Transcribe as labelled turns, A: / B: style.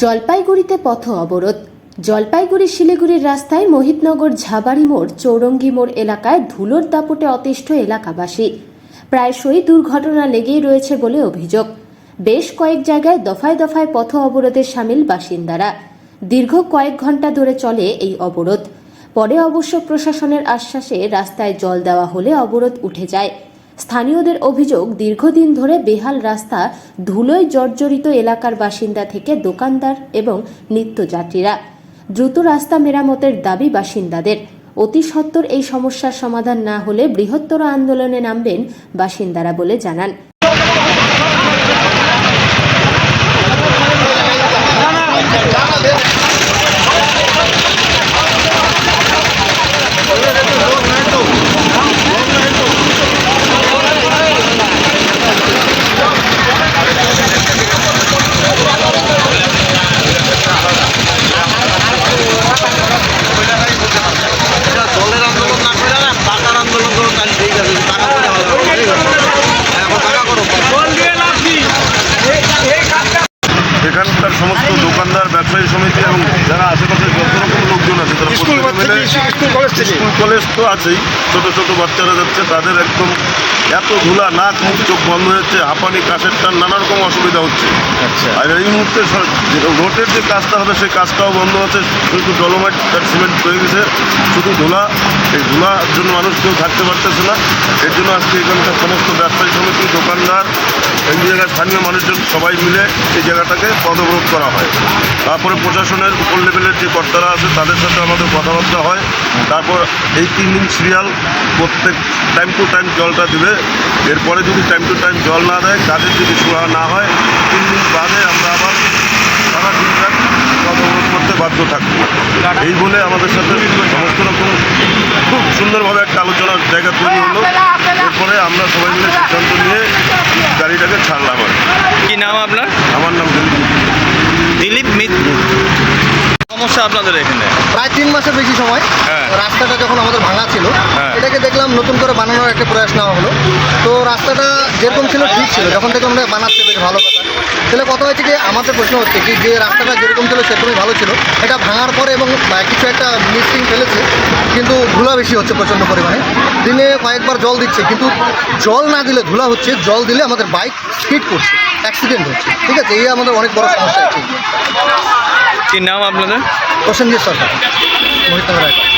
A: জলপাইগুড়িতে পথ অবরোধ। জলপাইগুড়ি শিলিগুড়ির রাস্তায় মোহিতনগর ঝাবাড়ি মোড়, চৌরঙ্গি মোড় এলাকায় ধুলোর দাপটে অতিষ্ঠ এলাকাবাসী। প্রায়শই দুর্ঘটনা লেগেই রয়েছে বলে অভিযোগ। বেশ কয়েক জায়গায় দফায় দফায় পথ অবরোধে সামিল বাসিন্দারা। দীর্ঘ কয়েক ঘণ্টা ধরে চলে এই অবরোধ। পরে অবশ্য প্রশাসনের আশ্বাসে রাস্তায় জল দেওয়া হলে অবরোধ উঠে যায়। স্থানীয়দের অভিযোগ, দীর্ঘদিন ধরে বেহাল রাস্তা, ধুলোয় জর্জরিত এলাকার বাসিন্দা থেকে দোকানদার এবং নিত্যযাত্রীরা। দ্রুত রাস্তা মেরামতের দাবি বাসিন্দাদের। অতি সত্বর এই সমস্যার সমাধান না হলে বৃহত্তর আন্দোলনে নামবেন বাসিন্দারা বলে জানান
B: এটা দলের আন্দোলন না করে না টাকার আন্দোলন করো তাহলে ঠিক আছে টাকা করে হবে ঠিক আছে এখন টাকা করো
C: এখানকার সমস্ত দোকানদার ব্যবসায়ী সমিতি এবং যারা আশেপাশে যত রকম লোকজন আছে তারা
D: স্কুল কলেজ থেকে?
C: স্কুল কলেজ তো আছেই। ছোট ছোট বাচ্চারা যাচ্ছে তাদের একদম এত ধুলা নাক মুখ চোখ বন্ধ হয়েছে হাঁপানি কাশের টান নানা রকম অসুবিধা হচ্ছে।
D: আচ্ছা।
C: আর এই মুহূর্তে রোডের যে কাজটা হবে সেই কাজটাও বন্ধ আছে। শুধু ডলোমাইট তার সিমেন্ট হয়ে গেছে শুধু ধুলা এই ধুলার জন্য মানুষ কেউ থাকতে পারতেছে না। এর জন্য আজকে এখানকার সমস্ত ব্যবসায়ী সমিতি এই জায়গায় স্থানীয় মানুষজন সবাই মিলে এই জায়গাটাকে পদবরোধ করা হয়। তারপরে প্রশাসনের উপর লেভেলের যে কর্তারা আছে, তাদের সাথে আমাদের কথাবার্তা হয়। তারপর এই তিন দিন সিরিয়াল প্রত্যেক টাইম টু টাইম জলটা দিবে। এরপরে যদি টাইম টু টাইম জল না দেয়, কাজের যদি সুরাহা না হয়, তিন দিন বাদে আমরা আবার সারা দিনটা পদবরোধ করতে বাধ্য থাকব। এই বলে আমাদের সাথে সমস্ত রকম খুব সুন্দরভাবে একটা আলোচনার জায়গা তৈরি হলো। এরপরে আমরা সবাই মিলে সিদ্ধান্ত নিয়ে গাড়িটাকে ছাড়লাম আর কি।
D: কি নাম আপনার
C: আমার নাম দিলীপ
D: দিলীপ মিত্র সমস্যা আপনাদের এখানে?
E: প্রায় তিন মাসের বেশি সময়
D: হ্যাঁ।
E: রাস্তাটা যখন আমাদের ভাঙা ছিল
D: হ্যাঁ।
E: এটাকে দেখলাম নতুন করে বানানোর একটা প্রয়াস নেওয়া হলো। তো রাস্তাটা যেরকম ছিল ঠিক ছিল। যখন থেকে আমরা বানাচ্ছে বেশ ভালো কথা। তাহলে কথা হচ্ছে কি আমাদের প্রশ্ন হচ্ছে কি যে রাস্তাটা যেরকম ছিল সেরকমই ভালো ছিল। এটা ভাঙার পরে এবং কিছু একটা মিস্টিং ফেলেছে কিন্তু ধুলা বেশি হচ্ছে প্রচণ্ড পরিমাণে। দিনে কয়েকবার জল দিচ্ছে কিন্তু জল না দিলে ধুলা হচ্ছে জল দিলে আমাদের বাইক স্কিড করছে অ্যাক্সিডেন্ট হচ্ছে। ঠিক আছে? এই আমাদের অনেক বড় সমস্যা আছে
D: কি নাম আপনাদের?
E: প্রসেনজিৎ সরকার মোহিত রায়।